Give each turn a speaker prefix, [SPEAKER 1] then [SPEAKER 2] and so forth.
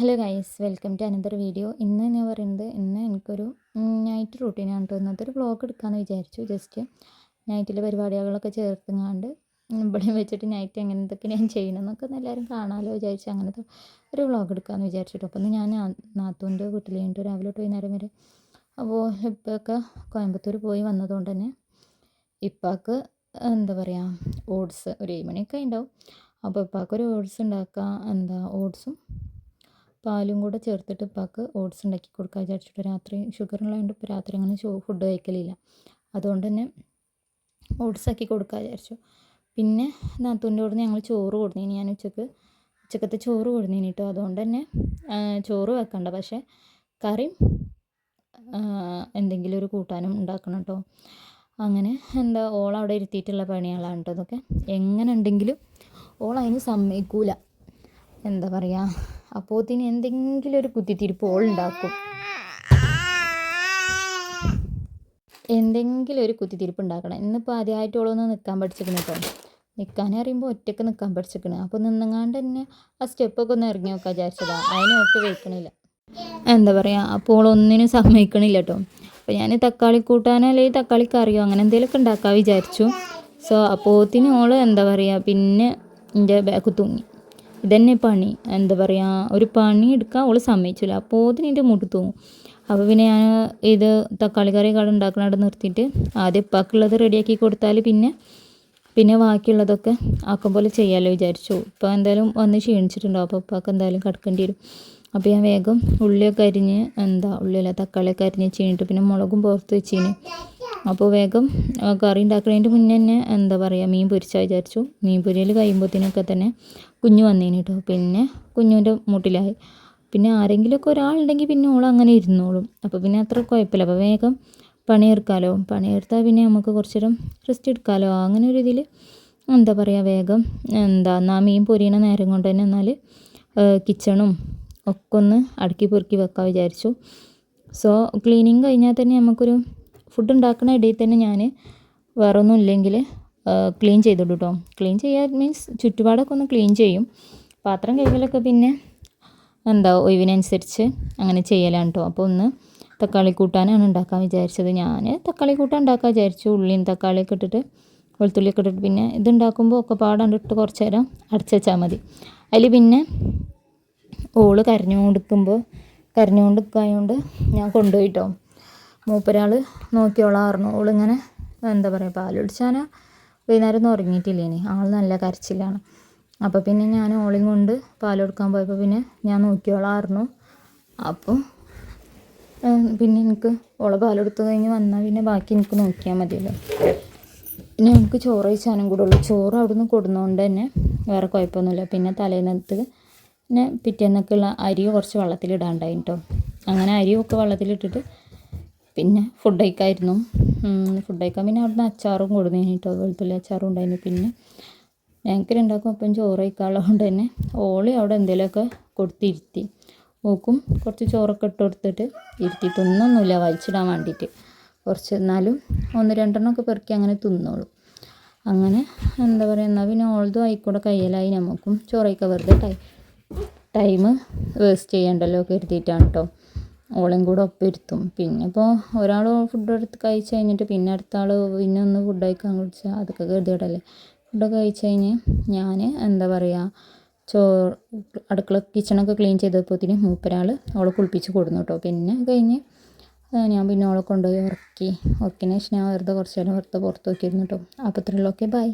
[SPEAKER 1] Hello guys welcome to another video ഇന്ന് ഞാൻ പറയുന്നത് ഇന്ന് എനിക്കൊരു നൈറ്റ് റൂട്ടീനാണ് ഇന്നത്തെ ഒരു വ്ളോഗ് എടുക്കാമെന്ന് വിചാരിച്ചു. ജസ്റ്റ് നൈറ്റിലെ പരിപാടികളൊക്കെ ചേർത്തുങ്ങാണ്ട് ഇവിടെ വെച്ചിട്ട് നൈറ്റ് എങ്ങനെ എന്തൊക്കെ ഞാൻ ചെയ്യണമെന്നൊക്കെ എല്ലാവരും കാണാമല്ലോ വിചാരിച്ചു. അങ്ങനത്തെ ഒരു വ്ളോഗ് എടുക്കാമെന്ന് വിചാരിച്ചിട്ട്. അപ്പോൾ ഞാൻ നാത്തൂന്റെ വീട്ടിൽ കഴിഞ്ഞിട്ട് രാവിലെ തൊട്ട് വൈകുന്നേരം വരെ അപ്പോൾ ഇപ്പൊക്കെ കോയമ്പത്തൂർ പോയി വന്നതുകൊണ്ട് തന്നെ ഇപ്പാക്ക് എന്താ പറയുക ഓട്സ് ഒരു ഏഴ് മണിയൊക്കെ ഉണ്ടാവും അപ്പോൾ ഇപ്പാക്കൊരു ഓട്സ് ഉണ്ടാക്കുക എന്താ ഓട്സും പാലും കൂടെ ചേർത്തിട്ട് ഉപ്പാക്ക് ഓട്സ് ഉണ്ടാക്കി കൊടുക്കാൻ വിചാരിച്ചിട്ട് രാത്രി ഷുഗർ ഉള്ളതുകൊണ്ട് ഇപ്പോൾ രാത്രി അങ്ങനെ ഫുഡ് കഴിക്കലില്ല. അതുകൊണ്ട് തന്നെ ഓട്സ് ആക്കി കൊടുക്കാൻ വിചാരിച്ചു. പിന്നെ നാത്തൂന്റെ കൂടെ ഞങ്ങൾ ചോറ് കൊടുന്നേനി. ഞാൻ ഉച്ചയ്ക്ക് ഉച്ചക്കത്തെ ചോറ് കൊടുന്നേനി കേട്ടോ അതുകൊണ്ട് തന്നെ ചോറ് വെക്കണ്ട. പക്ഷേ കറി എന്തെങ്കിലും ഒരു കൂട്ടാനും ഉണ്ടാക്കണം കേട്ടോ അങ്ങനെ എന്താ ഓൾ അവിടെ ഇരുത്തിയിട്ടുള്ള പണികളാണ് കേട്ടോ ഇതൊക്കെ എങ്ങനെ ഉണ്ടെങ്കിലും ഓൾ അതിന് സമ്മതിക്കൂല. എന്താ പറയുക അപ്പോത്തിന് എന്തെങ്കിലും ഒരു കുത്തിത്തിരിപ്പ് ഓളുണ്ടാക്കും എന്തെങ്കിലും ഒരു കുത്തിത്തിരിപ്പ് ഉണ്ടാക്കണം. ഇന്നിപ്പോൾ ആദ്യമായിട്ട് ഓളൊന്ന് നിൽക്കാൻ പഠിച്ചിരിക്കണം കേട്ടോ നിൽക്കാൻ അറിയുമ്പോൾ ഒറ്റയ്ക്ക് നിൽക്കാൻ പഠിച്ചിരിക്കണം. അപ്പോൾ നിന്നങ്ങാണ്ട് തന്നെ ആ സ്റ്റെപ്പൊക്കെ ഒന്ന് ഇറങ്ങി നോക്കാൻ വിചാരിച്ചതാണ് അതിനൊക്കെ വെക്കണില്ല എന്താ പറയുക അപ്പോൾ ഒന്നിനും സമ്മതിക്കണില്ല കേട്ടോ അപ്പോൾ ഞാൻ തക്കാളി കൂട്ടാനോ അല്ലെങ്കിൽ തക്കാളി കറിയോ അങ്ങനെ എന്തെങ്കിലുമൊക്കെ ഉണ്ടാക്കാൻ വിചാരിച്ചു. സോ അപ്പോത്തിന് ഓൾ എന്താ പറയുക പിന്നെ എന്റെ ബാഗ് തൂങ്ങി ഇതന്നെ പണി. എന്താ പറയുക ഒരു പണി എടുക്കാൻ അവൾ സമ്മതിച്ചില്ല. അപ്പോൾ അതിന് എന്റെ മുട്ട് തൂങ്ങും. അപ്പോൾ പിന്നെ ഞാൻ ഇത് തക്കാളി കറി കട ഉണ്ടാക്കണവിടെ നിർത്തിയിട്ട് ആദ്യം ഉപ്പാക്കുള്ളത് റെഡിയാക്കി കൊടുത്താൽ പിന്നെ പിന്നെ ബാക്കിയുള്ളതൊക്കെ ആക്കം പോലെ ചെയ്യാമല്ലോ വിചാരിച്ചു. ഇപ്പോൾ എന്തായാലും വന്ന് ക്ഷീണിച്ചിട്ടുണ്ടാവും. അപ്പോൾ ഉപ്പാക്ക് എന്തായാലും കിടക്കേണ്ടി വരും. അപ്പോൾ ഞാൻ വേഗം ഉള്ളിയൊക്കെ അരിഞ്ഞ് എന്താ ഉള്ളിയല്ല തക്കാളിയൊക്കെ അരിഞ്ഞ് വെച്ചിട്ട് പിന്നെ മുളകും പുറത്ത് വെച്ചിന്. അപ്പോൾ വേഗം കറി ഉണ്ടാക്കുന്നതിന്റെ മുന്നേ തന്നെ എന്താ പറയുക മീൻ പൊരിച്ചാൽ വിചാരിച്ചു. മീൻ പൊരിയൽ കഴിയുമ്പോഴത്തേനൊക്കെ തന്നെ കുഞ്ഞു വന്നേനെ കേട്ടോ പിന്നെ കുഞ്ഞുവിന്റെ മുട്ടിലായി. പിന്നെ ആരെങ്കിലുമൊക്കെ ഒരാളുണ്ടെങ്കിൽ പിന്നെ ഓൾ അങ്ങനെ ഇരുന്നോളും. അപ്പോൾ പിന്നെ അത്ര കുഴപ്പമില്ല. അപ്പോൾ വേഗം പണിയെടുക്കാമല്ലോ പണിയെടുത്താൽ പിന്നെ നമുക്ക് കുറച്ച് നേരം റെസ്റ്റ് എടുക്കാമല്ലോ അങ്ങനെ ഒരു ഇതിൽ എന്താ പറയുക വേഗം എന്താ എന്നാൽ മീൻ പൊരിയണ നേരം കൊണ്ട് തന്നെ എന്നാൽ കിച്ചണും ഒക്കെ ഒന്ന് അടുക്കി പൊറുക്കി വെക്കാൻ വിചാരിച്ചു. സോ ക്ലീനിങ് കഴിഞ്ഞാൽ തന്നെ നമുക്കൊരു ഫുഡ് ഉണ്ടാക്കുന്ന ഇടയിൽ തന്നെ ഞാൻ വേറൊന്നും ഇല്ലെങ്കിൽ ക്ലീൻ ചെയ്തിടും കേട്ടോ ക്ലീൻ ചെയ്യാൻ മീൻസ് ചുറ്റുപാടൊക്കെ ഒന്ന് ക്ലീൻ ചെയ്യും. പാത്രം കഴുകലൊക്കെ പിന്നെ എന്താ ഒഴിവിനനുസരിച്ച് അങ്ങനെ ചെയ്യലാണ് കേട്ടോ അപ്പോൾ ഒന്ന് തക്കാളി കൂട്ടാനാണ് ഉണ്ടാക്കാൻ വിചാരിച്ചത്. ഞാൻ തക്കാളി കൂട്ടാൻ ഉണ്ടാക്കാൻ വിചാരിച്ചു. ഉള്ളിയും തക്കാളിയൊക്കെ ഇട്ടിട്ട് വെളുത്തുള്ളിയൊക്കെ ഇട്ടിട്ട് പിന്നെ ഇതുണ്ടാക്കുമ്പോൾ ഒക്കെ പാടാണ്ടിട്ട് കുറച്ച് നേരം അടച്ചു വെച്ചാൽ മതി. അതിൽ പിന്നെ ഓൾ കരഞ്ഞുകൊണ്ടിരിക്കുമ്പോൾ കരഞ്ഞുകൊണ്ടിരിക്കായതുകൊണ്ട് ഞാൻ കൊണ്ടുപോയിട്ടോ മൂപ്പരാൾ നോക്കിയോളായിരുന്നു ഓളിങ്ങനെ എന്താ പറയുക പാൽ കുടിച്ചാൽ വൈകുന്നേരം ഒന്നും ഉറങ്ങിയിട്ടില്ലേനി ആൾ നല്ല കരച്ചിലാണ്. അപ്പോൾ പിന്നെ ഞാൻ ഓളിങ് കൊണ്ട് പാൽ കൊടുക്കാൻ പോയപ്പോൾ പിന്നെ ഞാൻ നോക്കിയോളായിരുന്നു അപ്പോൾ പിന്നെ എനിക്ക് ഓളെ പാലെടുത്ത് കഴിഞ്ഞ് വന്നാൽ പിന്നെ ബാക്കി എനിക്ക് നോക്കിയാൽ മതിയല്ലോ. പിന്നെ എനിക്ക് ചോറ് കഴിച്ചാനും കൂടെ ഉള്ളൂ. ചോറ് അവിടുന്ന് കൊടുന്നതുകൊണ്ട് തന്നെ വേറെ കുഴപ്പമൊന്നുമില്ല. പിന്നെ തലേന്നത്ത് പിന്നെ പിറ്റേന്നൊക്കെയുള്ള അരി കുറച്ച് വെള്ളത്തിലിടാണ്ടായി കേട്ടോ അങ്ങനെ അരിയൊക്കെ വെള്ളത്തിലിട്ടിട്ട് പിന്നെ ഫുഡ് കഴിക്കായിരുന്നു ഫുഡ് കഴിക്കാൻ പിന്നെ അവിടുന്ന് അച്ചാറും കൊടുന്നേന് കേട്ടോ വെളുത്തുള്ളി അച്ചാറും ഉണ്ടായിരുന്നു. പിന്നെ ഞങ്ങൾക്ക് രണ്ടാക്കും അപ്പം ചോറ് കഴിക്കാനുള്ളത് കൊണ്ട് തന്നെ ഓളി അവിടെ എന്തെങ്കിലുമൊക്കെ കൊടുത്തിരുത്തി. ഓക്കും കുറച്ച് ചോറൊക്കെ ഇട്ട് കൊടുത്തിട്ട് ഇരുത്തി തിന്നൊന്നുമില്ല വലിച്ചിടാൻ വേണ്ടിയിട്ട്. കുറച്ച് എന്നാലും ഒന്ന് രണ്ടെണ്ണമൊക്കെ പെറുക്കി അങ്ങനെ തിന്നോളൂ. അങ്ങനെ എന്താ പറയുക എന്നാൽ പിന്നെ ഓൾതും ആയിക്കൂടെ കയ്യലായി. നമുക്കും ചോറ് കഴിക്കാൻ വെറുതെ ടൈം ടൈം വേസ്റ്റ് ചെയ്യണ്ടല്ലോ കരുതിയിട്ടാണ് കേട്ടോ. ഓളെയും കൂടെ ഒപ്പം ഇരുത്തും. പിന്നെ ഇപ്പോൾ ഒരാൾ ഫുഡ് എടുത്ത് കഴിച്ച് കഴിഞ്ഞിട്ട് പിന്നെ അടുത്ത ആൾ പിന്നെ ഒന്ന് ഫുഡ് കഴിക്കാൻ കുടിച്ചാൽ അതൊക്കെ ഗതികേടല്ലേ ഫുഡൊക്കെ കഴിച്ച് കഴിഞ്ഞ് ഞാൻ എന്താ പറയുക ചോ അടുക്കള കിച്ചണൊക്കെ ക്ലീൻ ചെയ്തപ്പോഴത്തേന് മൂപ്പരാൾ അവളെ കുളിപ്പിച്ച് കൊടുന്നു കേട്ടോ പിന്നെ കഴിഞ്ഞ് ഞാൻ പിന്നെ അവളെ കൊണ്ടുപോയി ഉറക്കി. ഉറക്കിന് ശേഷം ഞാൻ വെറുതെ കുറച്ച് നേരം വെറുതെ പുറത്ത് നോക്കിയിരുന്നു കേട്ടോ അപ്പോൾ ഓക്കെ ബൈ